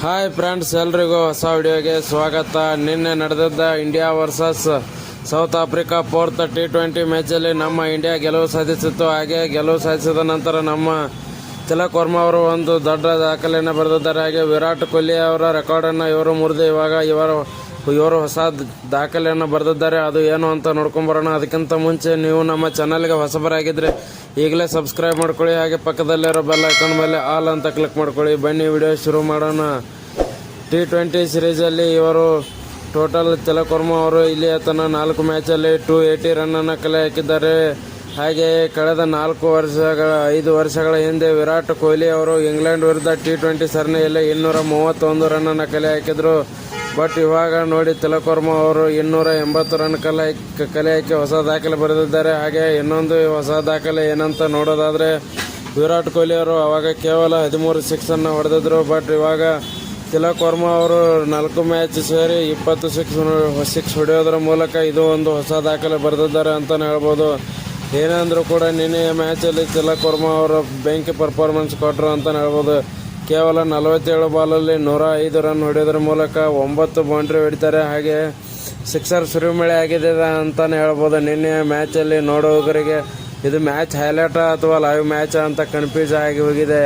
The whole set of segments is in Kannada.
ಹಾಯ್ ಫ್ರೆಂಡ್ಸ್ ಎಲ್ರಿಗೂ ಹೊಸ ವಿಡಿಯೋಗೆ ಸ್ವಾಗತ. ನಿನ್ನೆ ನಡೆದಿದ್ದ India versus South Africa fourth T twenty ಮ್ಯಾಚಲ್ಲಿ ನಮ್ಮ ಇಂಡಿಯಾ ಗೆಲುವು ಸಾಧಿಸಿತ್ತು. ಹಾಗೆ ಗೆಲುವು ಸಾಧಿಸಿದ ನಂತರ ನಮ್ಮ ತಿಲಕ್ ವರ್ಮಾ ಅವರು ಒಂದು ದೊಡ್ಡ ದಾಖಲೆಯನ್ನು ಬರೆದಿದ್ದಾರೆ. ಹಾಗೆ ವಿರಾಟ್ ಕೊಹ್ಲಿ ಅವರ ರೆಕಾರ್ಡನ್ನು ಇವರು ಮುರಿದು ಇವಾಗ ಇವರು ಇವರು ಹೊಸ ದಾಖಲೆಯನ್ನು ಬರೆದಿದ್ದಾರೆ. ಅದು ಏನು ಅಂತ ನೋಡ್ಕೊಂಬರೋಣ ಅದಕ್ಕಿಂತ ಮುಂಚೆ ನೀವು ನಮ್ಮ ಚಾನಲ್ಗೆ ಹೊಸಬರಾಗಿದ್ದರೆ ಈಗಲೇ ಸಬ್ಸ್ಕ್ರೈಬ್ ಮಾಡ್ಕೊಳ್ಳಿ. ಹಾಗೆ ಪಕ್ಕದಲ್ಲಿರೋ ಬೆಲ್ ಐಕಾನ್ ಮೇಲೆ ಆಲ್ ಅಂತ ಕ್ಲಿಕ್ ಮಾಡ್ಕೊಳ್ಳಿ. ಬನ್ನಿ ವಿಡಿಯೋ ಶುರು ಮಾಡೋಣ. ಟಿ ಟ್ವೆಂಟಿ ಸಿರೀಸಲ್ಲಿ ಇವರು ಟೋಟಲ್ ತಿಲಕ್ ಅವರು ಇಲ್ಲಿ ತನ್ನ ನಾಲ್ಕು ಮ್ಯಾಚಲ್ಲಿ ಟು ಏಯ್ಟಿ ರನ್ನನ್ನು ಕಲೆ ಹಾಕಿದ್ದಾರೆ. ಹಾಗೆ ಕಳೆದ ನಾಲ್ಕು ವರ್ಷಗಳ, ಐದು ವರ್ಷಗಳ ಹಿಂದೆ ವಿರಾಟ್ ಕೊಹ್ಲಿ ಅವರು ಇಂಗ್ಲೆಂಡ್ ವಿರುದ್ಧ ಟಿ ಟ್ವೆಂಟಿ ಸರಣಿಯಲ್ಲಿ ಇನ್ನೂರ ಮೂವತ್ತೊಂದು ರನ್ನನ್ನು ಕಲೆ ಹಾಕಿದರು. ಬಟ್ ಇವಾಗ ನೋಡಿ ತಿಲಕವರ್ಮ ಅವರು ಇನ್ನೂರ ಎಂಬತ್ತು ರನ್ ಕಲೆ ಕಲೆ ಹಾಕಿ ಹೊಸ ದಾಖಲೆ ಬರೆದಿದ್ದಾರೆ. ಹಾಗೆ ಇನ್ನೊಂದು ಹೊಸ ದಾಖಲೆ ಏನಂತ ನೋಡೋದಾದರೆ ವಿರಾಟ್ ಕೊಹ್ಲಿ ಅವರು ಅವಾಗ ಕೇವಲ ಹದಿಮೂರು ಸಿಕ್ಸನ್ನು ಹೊಡೆದಿದ್ರು. ಬಟ್ ಇವಾಗ ತಿಲಕ್ ವರ್ಮಾ ಅವರು ನಾಲ್ಕು ಮ್ಯಾಚ್ ಸೇರಿ ಇಪ್ಪತ್ತು ಸಿಕ್ಸ್ ಸಿಕ್ಸ್ ಹೊಡೆಯೋದ್ರ ಮೂಲಕ ಇದು ಒಂದು ಹೊಸ ದಾಖಲೆ ಬರೆದಿದ್ದಾರೆ ಅಂತಲೇ ಹೇಳ್ಬೋದು. ಏನಂದರೂ ಕೂಡ ನಿನ್ನೆ ಮ್ಯಾಚಲ್ಲಿ ತಿಲಕ್ ವರ್ಮಾ ಅವರು ಬೆಂಕಿ ಪರ್ಫಾರ್ಮೆನ್ಸ್ ಕೊಟ್ಟರು ಅಂತಲೇ ಹೇಳ್ಬೋದು. ಕೇವಲ ನಲವತ್ತೇಳು ಬಾಲಲ್ಲಿ ನೂರ ಐದು ರನ್ ಹೊಡೆಯೋದ್ರ ಮೂಲಕ ಒಂಬತ್ತು ಬೌಂಡ್ರಿ ಹೊಡಿತಾರೆ. ಹಾಗೆ ಸಿಕ್ಸರ್ ಸುರಿಮಳೆ ಆಗಿದೆ ಅಂತಲೇ ಹೇಳ್ಬೋದು. ನಿನ್ನೆ ಮ್ಯಾಚಲ್ಲಿ ನೋಡೋಗರಿಗೆ ಇದು ಮ್ಯಾಚ್ ಹೈಲೈಟ ಅಥವಾ ಲೈವ್ ಮ್ಯಾಚ್ ಅಂತ ಕನ್ಫ್ಯೂಸ್ ಆಗಿ ಹೋಗಿದೆ.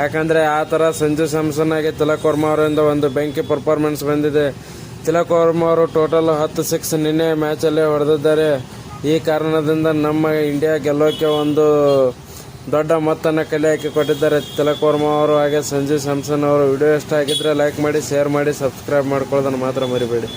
ಯಾಕಂದರೆ ಆ ಥರ ಸಂಜು ಸ್ಯಾಮ್ಸನ್ ಆಗಿ ತಿಲಕ್ ವರ್ಮಾ ಅವರಿಂದ ಒಂದು ಬೆಂಕಿ ಪರ್ಫಾರ್ಮೆನ್ಸ್ ಬಂದಿದೆ. ತಿಲಕ್ ವರ್ಮಾ ಅವರು ಟೋಟಲ್ ಹತ್ತು ಸಿಕ್ಸ್ ನಿನ್ನೆ ಮ್ಯಾಚಲ್ಲೇ ಹೊಡೆದಿದ್ದಾರೆ. ಈ ಕಾರಣದಿಂದ ನಮ್ಮ ಇಂಡಿಯಾ ಗೆಲ್ಲೋಕೆ ಒಂದು ದೊಡ್ಡ ಮೊತ್ತನ ಕಲೆ ಹಾಕಿ ಕೊಟ್ಟಿದ್ದಾರೆ ತಿಲಕ್ ವರ್ಮಾ ಅವರು ಹಾಗೆ ಸಂಜೀವ್ ಸ್ಯಾಮ್ಸನ್ ಅವರು. ವಿಡಿಯೋ ಇಷ್ಟ ಆಗಿದ್ರೆ ಲೈಕ್ ಮಾಡಿ ಶೇರ್ ಮಾಡಿ ಸಬ್ಸ್ಕ್ರೈಬ್ ಮಾಡ್ಕೊಳ್ಳೋದನ್ನು ಮಾತ್ರ ಮರಿಬೇಡಿ.